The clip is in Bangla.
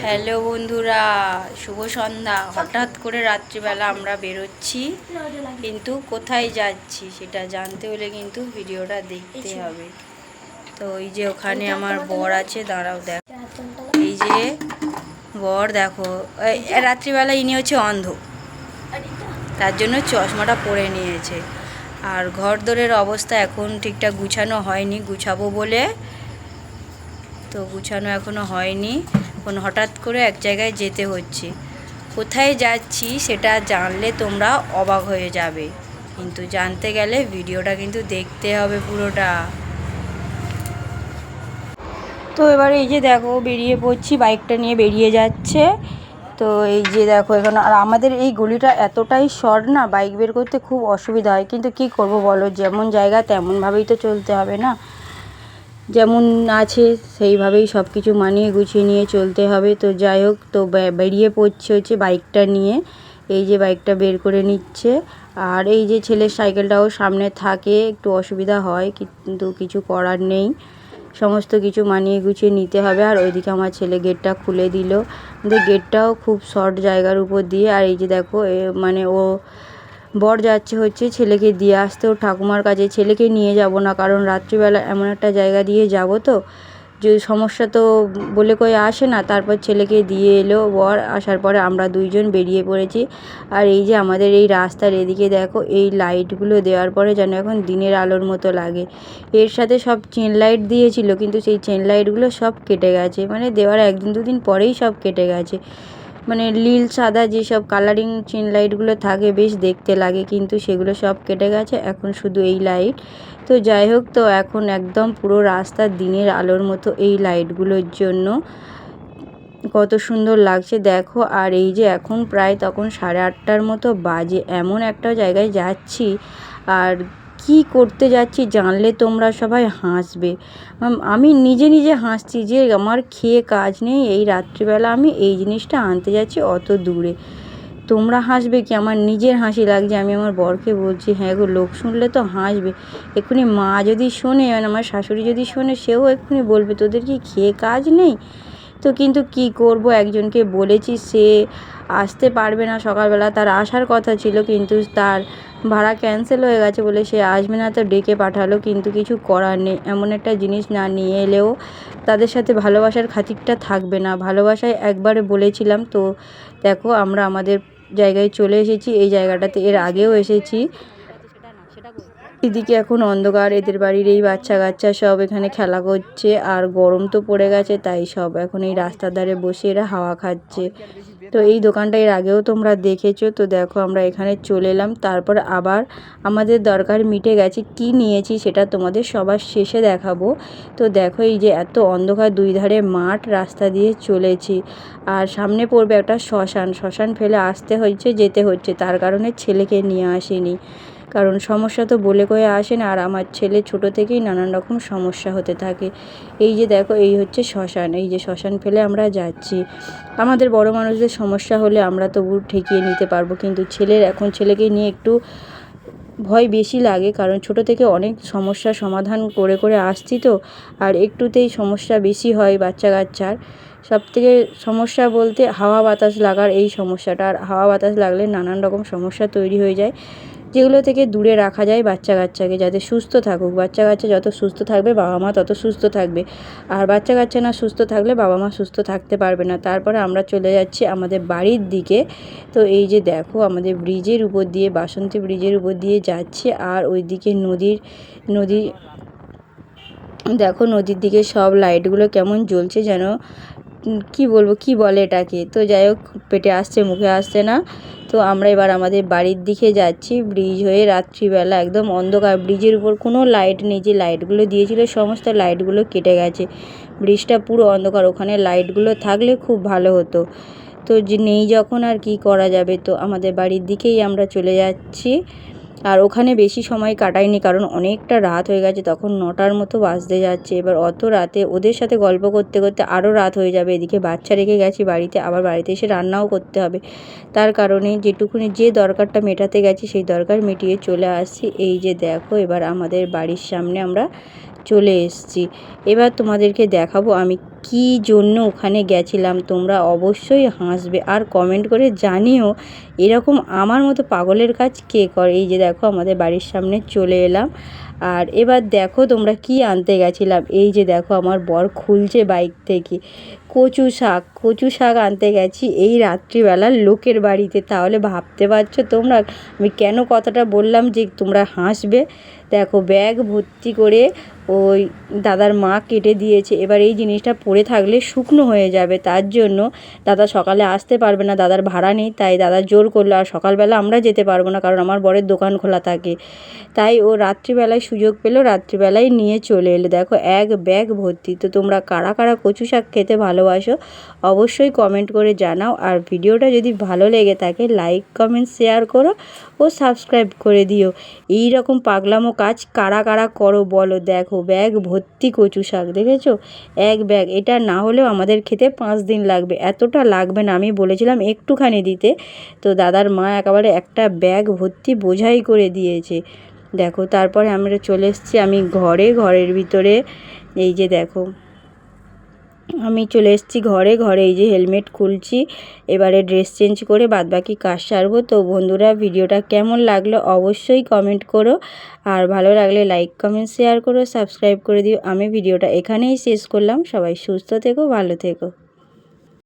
হ্যালো বন্ধুরা শুভ সন্ধ্যা। হঠাৎ করে রাত্রিবেলা আমরা বেরোচ্ছি কিন্তু কোথায় যাচ্ছি সেটা জানতে হলে কিন্তু ভিডিওটা দেখতে হবে। তো এই যে ওখানে আমার বর আছে দাঁড়াও দেখ। এই যে বর দেখো রাত্রিবেলা ইনি হচ্ছে অন্ধ। তার জন্য চশমাটা পরে নিয়েছে। আর ঘর দোরের অবস্থা এখন ঠিকঠাক গুছানো হয়নি গুছাবো বলে। তো গুছানো এখনও হয়নি। এখন হঠাৎ করে এক জায়গায় যেতে হচ্ছে। কোথায় যাচ্ছি সেটা জানলে তোমরা অবাক হয়ে যাবে। কিন্তু জানতে গেলে ভিডিওটা কিন্তু দেখতে হবে পুরোটা। তো এবারে এই যে দেখো, বেরিয়ে পড়ছি, বাইকটা নিয়ে বেরিয়ে যাচ্ছে। তো এই যে দেখো এখানে, আর আমাদের এই গলিটা এতটাই শর্ট না, বাইক বের করতে খুব অসুবিধা হয়। কিন্তু কি করব বলো, যেমন জায়গা তেমনভাবেই তো চলতে হবে না। যেমন আছে, সেইভাবেই সব কিছু মানিয়ে গুছিয়ে নিয়ে চলতে হবে। তো যাই হোক, তো বেরিয়ে পড়ছে হচ্ছে বাইকটা নিয়ে। এই যে বাইকটা বের করে নিচ্ছে। আর এই যে ছেলের সাইকেলটাও সামনে থাকে, একটু অসুবিধা হয়, কিন্তু কিছু করার নেই। সমস্ত কিছু মানিয়ে গুছিয়ে নিতে হবে। আর ওইদিকে আমার ছেলে গেটটা খুলে দিল। গেটটাও খুব শর্ট জায়গার উপর দিয়ে। আর এই যে দেখো মানে ও বর যাচ্ছে হচ্ছে ছেলেকে দিয়ে আসতে। ঠাকুমার কাছে, ছেলেকে নিয়ে যাব না, কারণ রাত্রিবেলা এমন একটা জায়গা দিয়ে যাব তো। যে সমস্যা তো বলে কয়ে আসে না, তারপর ছেলেকে দিয়ে এলো বর। আসার পরে আমরা দুইজন বেরিয়ে পড়েছি। আর এই যে আমাদের এই রাস্তার এদিকে দেখো, এই লাইটগুলো দেওয়ার পরে যেন এখন দিনের আলোর মতো লাগে। এর সাথে সব চেন লাইট দিয়েছিল, কিন্তু সেই চেন লাইটগুলো সব কেটে গেছে। মানে দেওয়ার একদিন দুদিন পরেই সব কেটে গেছে। মানে নীল, সাদা যেসব কালারিং চেন লাইটগুলো থাকে, বেশ দেখতে লাগে। কিন্তু সেগুলো সব কেটে গেছে, এখন শুধু এই লাইট তো যাই হোক, তো এখন একদম পুরো রাস্তা দিনের আলোর মতো এই লাইটগুলোর জন্য কত সুন্দর লাগছে। দেখো, আর এই যে এখন প্রায় তখন সাড়ে আটটার মতো বাজে, এমন একটা জায়গায় যাচ্ছি। আর কি করতে যাচ্ছি জানলে তোমরা সবাই হাসবে। আমি নিজে নিজে হাসছি যে আমার খেয়ে কাজ নেই, এই রাত্রিবেলা আমি এই জিনিসটা আনতে যাচ্ছি অত দূরে। তোমরা হাসবে কি? আমার নিজের হাসি লাগছে। আমি আমার বরকে বলছি হ্যাঁ গো, লোক শুনলে তো হাসবে। এক্ষুনি মা যদি শোনে মানে আমার শাশুড়ি যদি শোনে, সেও এক্ষুনি বলবে, তোদের কি খেয়ে কাজ নেই? তো কিন্তু কি করব? একজনকে বলেছি, সে আসতে পারবে না সকালবেলা। তার আসার কথা ছিল, কিন্তু তার ভাড়া ক্যান্সেল হয়ে গেছে বলে সে আসবে না, তো ডেকে পাঠালো। কিন্তু কিছু করার নেই। এমন একটা জিনিস না নিয়ে এলেও তাদের সাথে ভালোবাসার খাতিরটা থাকবে না। ভালোবাসায় একবারে বলেছিলাম, তো দেখো আমরা আমাদের জায়গায় চলে এসেছি। এই জায়গাটাতে এর আগেও এসেছি। এদিকে এখন অন্ধকার, এদের বাড়ির এই বাচ্চা কাচ্চা সব এখানে খেলা করছে। আর গরম তো পড়ে গেছে, তাই সব এখন এই রাস্তার ধারে বসে এরা হাওয়া খাচ্ছে। তো এই দোকানটা এর আগেও তোমরা দেখেছ। তো দেখো আমরা এখানে চলে এলাম। তারপর আবার আমাদের দরকার মিটে গেছে। কি নিয়েছি সেটা তোমাদের সবার শেষে দেখাবো। তো দেখো এই যে এত অন্ধকার, দুই ধারে মাঠ রাস্তা দিয়ে চলেছি। আর সামনে পড়বে একটা শ্মশান। শ্মশান ফেলে আসতে হচ্ছে, যেতে হচ্ছে। তার কারণে ছেলেকে নিয়ে আসিনি। কারণ সমস্যা তো বলে কয়ে আসে না, আর আমার ছেলে ছোট থেকেই নানান রকম সমস্যা হতে থাকে। এই যে দেখো, এই হচ্ছে শ্মশান, এই যে শ্মশান ফেলে আমরা যাচ্ছি। আমাদের বড় মানুষদের সমস্যা হলে আমরা তবু ঠেকিয়ে নিতে পারব, কিন্তু ছেলের, এখন ছেলেকে নিয়ে একটু ভয় বেশি লাগে, কারণ ছোট থেকে অনেক সমস্যার সমাধান করে করে আসছি তো, আর একটুতেই সমস্যা বেশি হয় বাচ্চা কাচ্চার সব থেকে সমস্যা বলতে হাওয়া বাতাস লাগার এই সমস্যাটা, আর হাওয়া বাতাস লাগলে নানান রকম সমস্যা তৈরি হয়ে যায়। যেগুলো থেকে দূরে রাখা যায় বাচ্চা কাচ্চাকে, যাতে সুস্থ থাকুক। বাচ্চা কাচ্চা যত সুস্থ থাকবে, বাবা মা তত সুস্থ থাকবে। আর বাচ্চা কাচ্চা না সুস্থ থাকলে বাবা মা সুস্থ থাকতে পারবে না। তারপরে আমরা চলে যাচ্ছি আমাদের বাড়ির দিকে। তো এই যে দেখো, আমাদের ব্রিজের উপর দিয়ে, বাসন্তী ব্রিজের উপর দিয়ে যাচ্ছে। আর ওইদিকে নদীর নদী দেখো নদীর দিকে সব লাইটগুলো কেমন জ্বলছে যেন। কি বলব, কি বলে এটাকে? তো যাই হোক পেটে আসছে, মুখে আসছে না। তো আমরা এবার আমাদের বাড়ির দিকে যাচ্ছি। ব্রিজ হয়ে রাত্রিবেলা একদম অন্ধকার। ব্রিজের উপর কোনো লাইট নেই। যে লাইটগুলো দিয়েছিল, সমস্ত লাইটগুলো কেটে গেছে। ব্রিজটা পুরো অন্ধকার। ওখানে লাইটগুলো থাকলে খুব ভালো হতো। তো যে নেই যখন আর কি করা যাবে? তো আমাদের বাড়ির দিকেই আমরা চলে যাচ্ছি। আর ওখানে বেশি সময় কাটাইনি কারণ অনেকটা রাত হয়ে গেছে। তখন নটার মতো বাজতে যাচ্ছে। এবার অত রাতে ওদের সাথে গল্প করতে করতে আরও রাত হয়ে যাবে। এদিকে বাচ্চা রেখে গেছি বাড়িতে, আবার বাড়িতে এসে রান্নাও করতে হবে। তার কারণে যেটুকুনি যে দরকারটা মেটাতে গেছি, সেই দরকার মিটিয়ে চলে আসছি। এই যে দেখো, এবার আমাদের বাড়ির সামনে আমরা চলে এসেছি। এবার তোমাদেরকে দেখাবো আমি কী জন্য ওখানে গেছিলাম? তোমরা অবশ্যই হাসবে। আর কমেন্ট করে জানিও, এরকম আমার মতো পাগলের কাজ কে করে? এই যে দেখো, আমাদের বাড়ির সামনে চলে এলাম। আর এবার দেখো তোমরা কি আনতে গেছিলাম। এই যে দেখো, আমার বর খুলছে বাইক থেকে। কচু শাক কচু শাক আনতে গেছি এই রাত্রিবেলা লোকের বাড়িতে। তাহলে ভাবতে পারছ তোমরা, আমি কেন কথাটা বললাম যে তোমরা হাসবে? দেখো ব্যাগ ভর্তি করে ওই দাদার মা কেটে দিয়েছে। এবার এই জিনিসটা পড়ে থাকলে শুকনো হয়ে যাবে, তার জন্য দাদা সকালে আসতে পারবে না, দাদার ভাড়া নেই, তাই দাদা জোর করল, আর সকালবেলা আমরা যেতে পারব না, কারণ আমার বরের দোকান খোলা থাকে। তাই ও রাত্রিবেলায় সুযোগ পেল, রাত্রিবেলায় নিয়ে চলে এলো। দেখো এক ব্যাগ ভর্তি। তো তোমরা কারা কারা কচু শাক খেতে ভালোবাসো, অবশ্যই কমেন্ট করে জানাও। আর ভিডিওটা যদি ভালো লেগে থাকে লাইক কমেন্ট শেয়ার করো ও সাবস্ক্রাইব করে দিও। এই রকম পাগলামো কাজ কারা কারা করো বলো। দেখো, ব্যাগ ভর্তি কচু শাক, দেখেছ? এক ব্যাগ, এটা না হলেও আমাদের খেতে পাঁচ দিন লাগবে। এতটা লাগবে না, আমি বলেছিলাম একটুখানি দিতে। তো দাদার মা একেবারে একটা ব্যাগ ভর্তি বোঝাই করে দিয়েছে। দেখো, তারপরে আমরা চলে এসেছি আমি ঘরে, ঘরের ভিতরে। এই যে দেখো আমি চলে এসেছি ঘরে ঘরে এই যে হেলমেট খুলছি, এবারে ড্রেস চেঞ্জ করে বাদবাকি কাজ সারবো। তো বন্ধুরা, ভিডিওটা কেমন লাগল অবশ্যই কমেন্ট করো, আর ভালো লাগলে লাইক কমেন্ট শেয়ার করো সাবস্ক্রাইব করে দিও। আমি ভিডিওটা এখানেই শেষ করলাম। সবাই সুস্থ থেকো, ভালো থেকো।